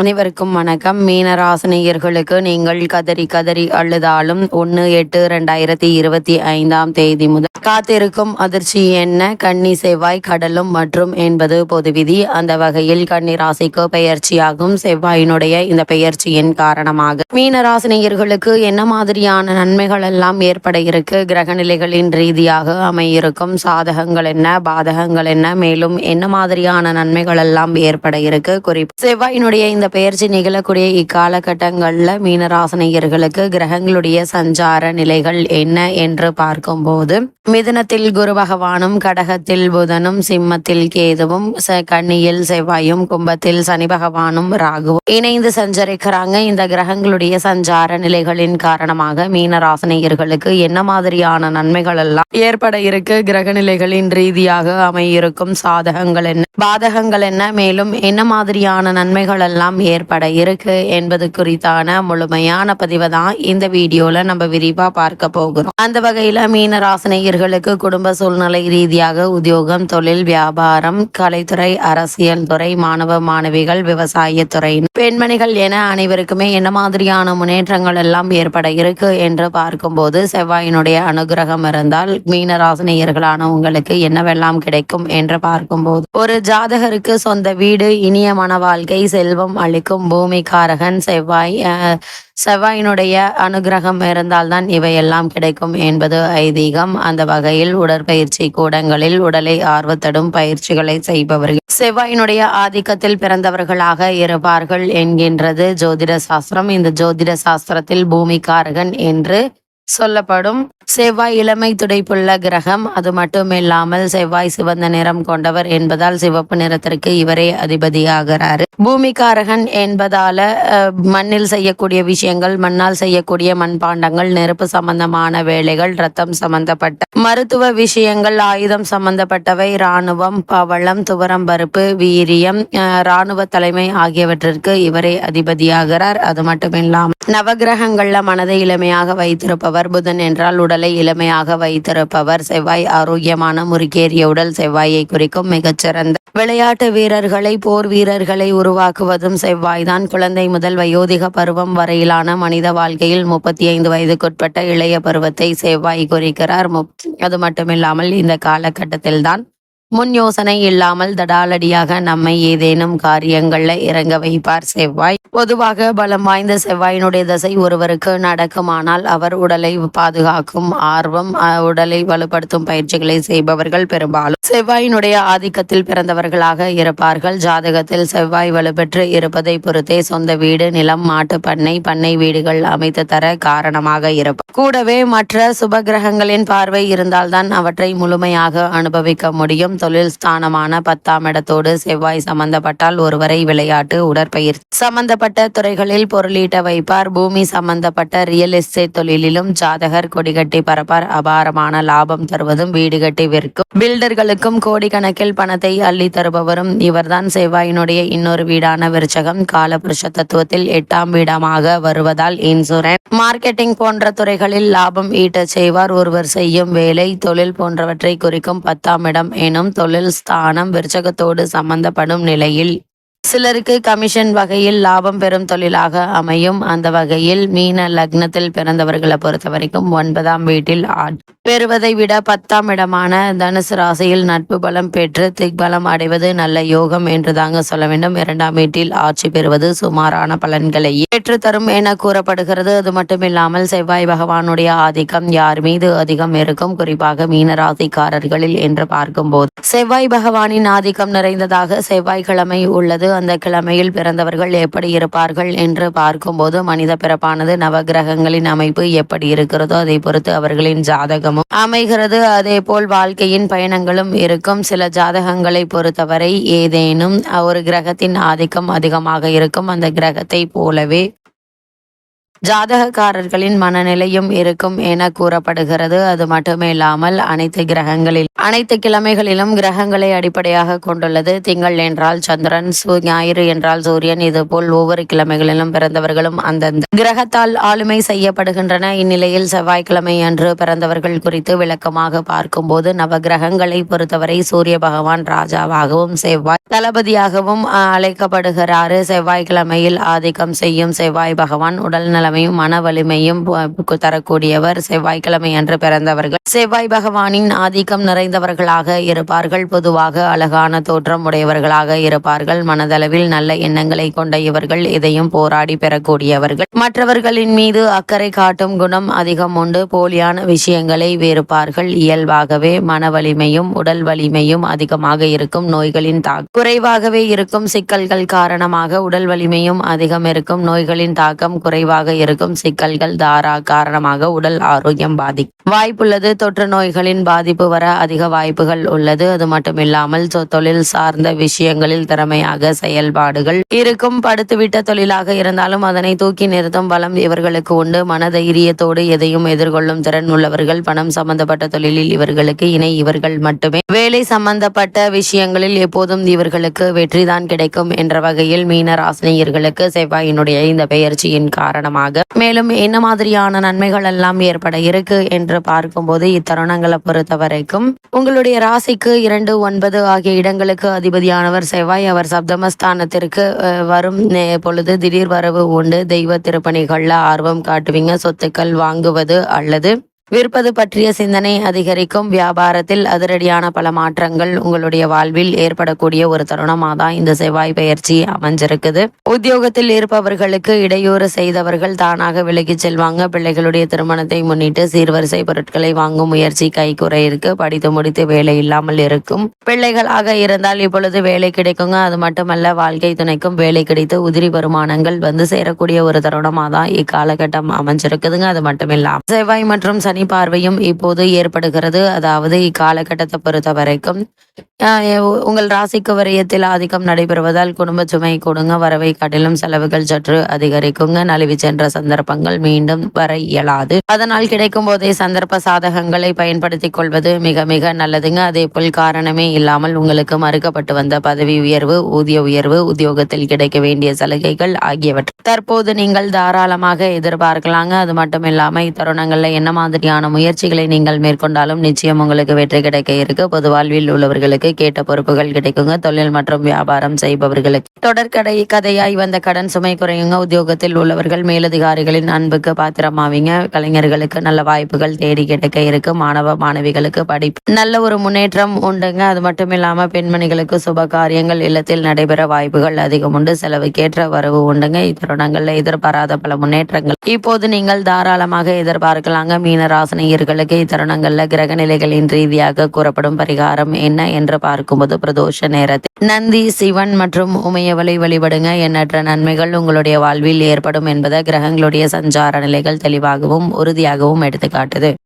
அனைவருக்கும் வணக்கம். மீனராசினியர்களுக்கு நீங்கள் கதறி கதறி அழுதாலும் ஒன்று எட்டு ரெண்டாயிரத்தி இருபத்தி ஐந்தாம் தேதி முதல் காத்திருக்கும் அதிர்ச்சி என்ன? கன்னி செவ்வாய் கடலும் மற்றும் என்பது பொது விதி. அந்த வகையில் கன்னி ராசிக்கு பெயர்ச்சியாகும். செவ்வாயினுடைய இந்த பெயர்ச்சியின் காரணமாக மீனராசினியர்களுக்கு என்ன மாதிரியான நன்மைகள் எல்லாம் ஏற்பட இருக்கு? கிரகநிலைகளின் ரீதியாக அமையிருக்கும் சாதகங்கள் என்ன? பாதகங்கள் என்ன? மேலும் என்ன மாதிரியான நன்மைகள் எல்லாம் ஏற்பட இருக்கு? குறிப்பு செவ்வாயினுடைய இந்த பெயர்ச்சி நிகழக்கூடிய இக்காலகட்டங்களில் மீனராசனிகர்களுக்கு கிரகங்களுடைய சஞ்சார நிலைகள் என்ன என்று பார்க்கும்போது மிதுனத்தில் குரு பகவானும் கடகத்தில் புதனும் சிம்மத்தில் கேதுவும் கன்னியில் செவ்வாயும் கும்பத்தில் சனி பகவானும் ராகுவும் இணைந்து சஞ்சரிக்கிறாங்க. இந்த கிரகங்களுடைய சஞ்சார நிலைகளின் காரணமாக மீனராசனிகர்களுக்கு என்ன மாதிரியான நன்மைகள் எல்லாம் ஏற்பட இருக்கு? கிரக நிலைகளின் ரீதியாக அமையிருக்கும் சாதகங்கள் என்ன? பாதகங்கள் என்ன? மேலும் என்ன மாதிரியான நன்மைகள் எல்லாம் ஏற்பட இருக்கு என்பது குறித்தான முழுமையான பதிவை தான் இந்த வீடியோல நம்ம விரிவா பார்க்க போகிறோம். அந்த வகையில மீனராசினியர்களுக்கு குடும்ப சூழ்நிலை ரீதியாக உத்தியோகம் தொழில் வியாபாரம் கலைத்துறை அரசியல் துறை மாணவ மாணவிகள் விவசாயத்துறை பெண்மணிகள் என அனைவருக்குமே என்ன மாதிரியான முன்னேற்றங்கள் எல்லாம் ஏற்பட இருக்கு என்று பார்க்கும்போது செவ்வாயினுடைய அனுகிரகம் இருந்தால் மீனராசினியர்களான உங்களுக்கு என்னவெல்லாம் கிடைக்கும் என்று பார்க்கும்போது ஒரு ஜாதகருக்கு சொந்த வீடு இனிய மன வாழ்க்கை செல்வம் அளிக்கும் பூமிகாரகன் செவ்வாய் செவ்வாயினுடைய அனுகிரகம் இருந்தால்தான் இவையெல்லாம் கிடைக்கும் என்பது ஐதீகம். அந்த வகையில் உடற்பயிற்சி கூடங்களில் உடலை ஆர்வத்தடும் பயிற்சிகளை செய்பவர்கள் செவ்வாயினுடைய ஆதிக்கத்தில் பிறந்தவர்களாக இருப்பார்கள் என்கின்றது ஜோதிட சாஸ்திரம். இந்த ஜோதிட சாஸ்திரத்தில் பூமிகாரகன் என்று சொல்லப்படும். செவ்வாய் இளமை துடைப்புள்ள கிரகம். அது மட்டும் இல்லாமல் செவ்வாய் சிவந்த நிறம் கொண்டவர் என்பதால் சிவப்பு நிறத்திற்கு இவரே அதிபதியாகிறாரு. பூமிகாரகன் என்பதால மண்ணில் செய்யக்கூடிய விஷயங்கள் மண்ணால் செய்யக்கூடிய மண்பாண்டங்கள் நெருப்பு சம்பந்தமான வேலைகள் ரத்தம் சம்பந்தப்பட்ட மருத்துவ விஷயங்கள் ஆயுதம் சம்பந்தப்பட்டவை இராணுவம் பவளம் துவரம் பருப்பு வீரியம் அஹ், இராணுவ தலைமை ஆகியவற்றிற்கு இவரே அதிபதியாகிறார். அது மட்டுமில்லாமல் நவகிரகங்கள்ல மனதை இளமையாக வைத்திருப்பவர் புதன் என்றால் உடலை இளமையாக வைத்திருப்பவர். செவ்வாய் ஆரோக்கியமான முறுக்கேறிய உடல் செவ்வாயை குறிக்கும் மிகச்சிறந்த விளையாட்டு வீரர்களை போர் வீரர்களை உருவாக்குவதும் செவ்வாய்தான். குழந்தை முதல் வயோதிக பருவம் வரையிலான மனித வாழ்க்கையில் முப்பத்தி ஐந்து வயதுக்குட்பட்ட இளைய பருவத்தை செவ்வாய் குறிக்கிறார். அது மட்டுமில்லாமல் இந்த காலகட்டத்தில்தான் முன் யோசனை இல்லாமல் தடாலடியாக நம்மை ஏதேனும் காரியங்கள்ல இறங்க வைப்பார் செவ்வாய். பொதுவாக பலம் வாய்ந்த செவ்வாயினுடைய தசை ஒருவருக்கு நடக்குமானால் அவர் உடலை பாதுகாக்கும் ஆர்வம் உடலை வலுப்படுத்தும் பயிற்சிகளை செய்பவர்கள் பெரும்பாலும். செவ்வாயினுடைய ஆதிக்கத்தில் பிறந்தவர்களாக இருப்பார்கள். ஜாதகத்தில் செவ்வாய் வலுப்பெற்று இருப்பதை பொறுத்தே சொந்த வீடு நிலம் மாட்டு பண்ணை பண்ணை வீடுகள் அமைத்து தர காரணமாக இருப்பார் கூடவே மற்ற சுப கிரகங்களின் பார்வை இருந்தால்தான் அவற்றை முழுமையாக அனுபவிக்க முடியும். தொழில் ஸ்தானமான பத்தாம் இடத்தோடு செவ்வாய் சம்பந்தப்பட்டால் ஒருவரை விளையாட்டு உடற்பயிற்சி சம்பந்தப்பட்ட துறைகளில் பொருளீட்ட வைப்பார். பூமி சம்பந்தப்பட்ட ரியல் எஸ்டேட் தொழிலிலும் ஜாதகர் கொடிகட்டி பரப்பார் அபாரமான லாபம் தருவதும் வீடு கட்டி விற்கும். பில்டர்களுக்கும் கோடிக்கணக்கில் பணத்தை அள்ளி தருபவரும் இவர்தான் செவ்வாயினுடைய இன்னொரு வீடான விருச்சகம். காலபுருஷ தத்துவத்தில் எட்டாம் வீடமாக வருவதால் இன்சூரன்ஸ் மார்க்கெட்டிங் போன்ற துறைகளில் லாபம் ஈட்ட செய்வார். ஒருவர் செய்யும் வேலை தொழில் போன்றவற்றை குறிக்கும் பத்தாம் இடம் எனும் தொழில் ஸ்தானம் விருச்சகத்தோடு சம்பந்தப்படும் நிலையில் சிலருக்கு கமிஷன் வகையில் லாபம் பெறும் தொழிலாக அமையும். அந்த வகையில் மீன லக்னத்தில் பிறந்தவர்களை பொறுத்த வரைக்கும் ஒன்பதாம் வீட்டில் ஆட் பெறுவதை விட பத்தாம் இடமான தனுசு ராசியில் நட்பு பலம் பெற்று திக்பலம் அடைவது நல்ல யோகம் என்று தாங்க சொல்ல வேண்டும். இரண்டாம் வீட்டில் ஆட்சி பெறுவது சுமாரான பலன்களை ஏற்றுத்தரும் என கூறப்படுகிறது. அது மட்டுமில்லாமல் செவ்வாய் பகவானுடைய ஆதிக்கம் யார் மீது அதிகம் இருக்கும்? குறிப்பாக மீன ராசிக்காரர்களில் என்று பார்க்கும்போது செவ்வாய் பகவானின் ஆதிக்கம் நிறைந்ததாக செவ்வாய் கிழமை உள்ளது. அந்த கிழமையில் பிறந்தவர்கள் எப்படி இருப்பார்கள் என்று பார்க்கும்போது மனித பிறப்பானது நவகிரகங்களின் அமைப்பு எப்படி இருக்கிறதோ அதை பொறுத்து அவர்களின் ஜாதகமும் அமைகிறது. அதே போல் வாழ்க்கையின் பயணங்களும் இருக்கும். சில ஜாதகங்களை பொறுத்தவரை ஏதேனும் ஒரு கிரகத்தின் ஆதிக்கம் அதிகமாக இருக்கும். அந்த கிரகத்தை போலவே ஜாதகக்காரர்களின் மனநிலையும் இருக்கும் என கூறப்படுகிறது. அது மட்டுமே இல்லாமல் அனைத்து கிரகங்களில் அனைத்து கிழமைகளிலும் கிரகங்களை அடிப்படையாக கொண்டுள்ளது. திங்கள் என்றால் சந்திரன் சூ ஞாயிறு என்றால் சூரியன். இதுபோல் ஒவ்வொரு கிழமைகளிலும் பிறந்தவர்களும் அந்தந்த கிரகத்தால் ஆளுமை செய்யப்படுகின்றன. இந்நிலையில் செவ்வாய்க்கிழமை அன்று பிறந்தவர்கள் குறித்து விளக்கமாக பார்க்கும்போது நவ கிரகங்களை பொறுத்தவரை சூரிய பகவான் ராஜாவாகவும் செவ்வாய் தளபதியாகவும் அழைக்கப்படுகிறாரு. செவ்வாய்க்கிழமையில் ஆதிக்கம் செய்யும் செவ்வாய் பகவான் உடல்நல நலமையும் மன வலிமையும் தரக்கூடியவர் செவ்வாய்க்கிழமை அன்று பிறந்தவர்கள். செவ்வாய் பகவானின் ஆதிக்கம் நிறைந்தவர்களாக இருப்பார்கள். பொதுவாக அழகான தோற்றம் உடையவர்களாக இருப்பார்கள். மனதளவில் நல்ல எண்ணங்களை கொண்ட இவர்கள் இதையும் போராடி பெறக்கூடியவர்கள். மற்றவர்களின் மீது அக்கறை காட்டும் குணம் அதிகம் உண்டு. போலியான விஷயங்களை வெறுப்பார்கள். இயல்பாகவே மன வலிமையும் உடல் வலிமையும் அதிகமாக இருக்கும் நோய்களின் தாக்கம். குறைவாகவே இருக்கும் சிக்கல்கள் காரணமாக உடல் வலிமையும் அதிகம் இருக்கும். நோய்களின் தாக்கம் குறைவாக இருக்கும். சிக்கல்கள் தாரா காரணமாக உடல் ஆரோக்கியம் பாதிக்கும். வாய்ப்புள்ளது தொற்று நோய்களின் பாதிப்பு வர அதிக வாய்ப்புகள் உள்ளது. அது மட்டுமில்லாமல் தொ- தொழில் சார்ந்த விஷயங்களில் திறமையாக செயல்பாடுகள் இருக்கும். படுத்துவிட்ட தொழிலாக இருந்தாலும் அதனை தூக்கி நிறுத்தும் பலம் இவர்களுக்கு உண்டு. மனதைரியத்தோடு எதையும் எதிர்கொள்ளும் திறன் உள்ளவர்கள் பணம் சம்பந்தப்பட்ட தொழிலில் இவர்களுக்கு இணை. இவர்கள் மட்டுமே வேலை சம்பந்தப்பட்ட விஷயங்களில் எப்போதும் இவர்களுக்கு வெற்றிதான் கிடைக்கும் என்ற வகையில் மீன ராசினியர்களுக்கு செவ்வாயினுடைய இந்த பெயர்ச்சியின் காரணமாக. மேலும் என்ன மாதிரியான நன்மைகள் எல்லாம் ஏற்பட இருக்கு என்று பார்க்கும்போது இத்தருணங்களை பொறுத்த வரைக்கும் உங்களுடைய ராசிக்கு இரண்டு ஒன்பது ஆகிய இடங்களுக்கு அதிபதியானவர் செவ்வாய். அவர் சப்தமஸ்தானத்திற்கு வரும் பொழுது திடீர் வரவு உண்டு. தெய்வ திருப்பணிகள்ல ஆர்வம் காட்டுவீங்க. சொத்துக்கள் வாங்குவது அல்லது விற்பது பற்றிய சிந்தனை அதிகரிக்கும். வியாபாரத்தில் அதிரடியான பல மாற்றங்கள் உங்களுடைய வாழ்வில் ஏற்படக்கூடிய ஒரு தருணமாக தான் இந்த செவ்வாய் பயிற்சி அமைஞ்சிருக்குது. உத்தியோகத்தில் இருப்பவர்களுக்கு இடையூறு செய்தவர்கள் தானாக விலகிச் செல்வாங்க. பிள்ளைகளுடைய திருமணத்தை முன்னிட்டு சீர்வரிசை பொருட்களை வாங்கும் முயற்சி கைக்குறை இருக்கு. படித்து முடித்து வேலை இல்லாமல் இருக்கும். பிள்ளைகளாக இருந்தால் இப்பொழுது வேலை கிடைக்குங்க. அது மட்டுமல்ல வாழ்க்கை துணைக்கும் வேலை கிடைத்து உதிரி வருமானங்கள் வந்து சேரக்கூடிய ஒரு தருணமாக தான் இக்காலகட்டம் அமைஞ்சிருக்குதுங்க. அது மட்டும் இல்லாமல் செவ்வாய் மற்றும் சனி பார்வையும் இப்போது ஏற்படுகிறது. அதாவது இக்காலகட்டத்தை பொறுத்த வரைக்கும் உங்கள் ராசிக்கு வரையத்தில் ஆதிக்கம் நடைபெறுவதால் குடும்ப சுமை கொடுங்க. வரவை காட்டிலும் செலவுகள் சற்று அதிகரிக்குங்க. நழுவி சென்ற சந்தர்ப்பங்கள் மீண்டும் வர இயலாது. அதனால் கிடைக்கும் போதே சந்தர்ப்ப சாதகங்களை பயன்படுத்திக் கொள்வது மிக மிக நல்லதுங்க. அதே போல் காரணமே இல்லாமல் உங்களுக்கு மறுக்கப்பட்டு வந்த பதவி உயர்வு ஊதிய உயர்வு உத்தியோகத்தில் கிடைக்க வேண்டிய சலுகைகள் ஆகியவற்றை தற்போது நீங்கள் தாராளமாக எதிர்பார்க்கலாங்க. அது மட்டும் இல்லாம இத்தருணங்கள்ல என்ன மாதிரியான முயற்சிகளை நீங்கள் மேற்கொண்டாலும் நிச்சயம் உங்களுக்கு வெற்றி கிடைக்க இருக்கு. பொது வாழ்வில் உள்ளவர்களுக்கு கேட்ட பொறுப்புகள் கிடைக்குங்க. தொழில் மற்றும் வியாபாரம் செய்பவர்களுக்கு தொடர்கடை கதையாய் வந்த கடன் சுமை குறையுங்க. உத்தியோகத்தில் உள்ளவர்கள் மேலதிகாரிகளின் அன்புக்கு பாத்திரமாவீங்க. கலைஞர்களுக்கு நல்ல வாய்ப்புகள் தேடி கிடைக்க இருக்கு. மாணவ மாணவிகளுக்கு படிப்பு நல்ல ஒரு முன்னேற்றம் உண்டுங்க. அது மட்டும் இல்லாம பெண்மணிகளுக்கு சுப காரியங்கள் இல்லத்தில் நடைபெற வாய்ப்புகள் அதிகம் உண்டு. செலவுக்கேற்ற வரவு உண்டுங்க. இத்தருணங்கள்ல எதிர்பாராத பல முன்னேற்றங்கள். இப்போது நீங்கள் தாராளமாக எதிர்பார்க்கலாங்க. மீன ராசினியர்களுக்கு இத்தருணங்கள்ல கிரக நிலைகளின் ரீதியாக கூறப்படும் பரிகாரம் என்ன என்று பார்க்கும்போது பிரதோஷ நேரத்தில். நந்தி சிவன் மற்றும் உமையவளை வழிபடுங்க. எண்ணற்ற நன்மைகள் உங்களுடைய வாழ்வில் ஏற்படும் என்பதை கிரகங்களுடைய சஞ்சார நிலைகள் தெளிவாகவும் உறுதியாகவும் எடுத்துக்காட்டுது.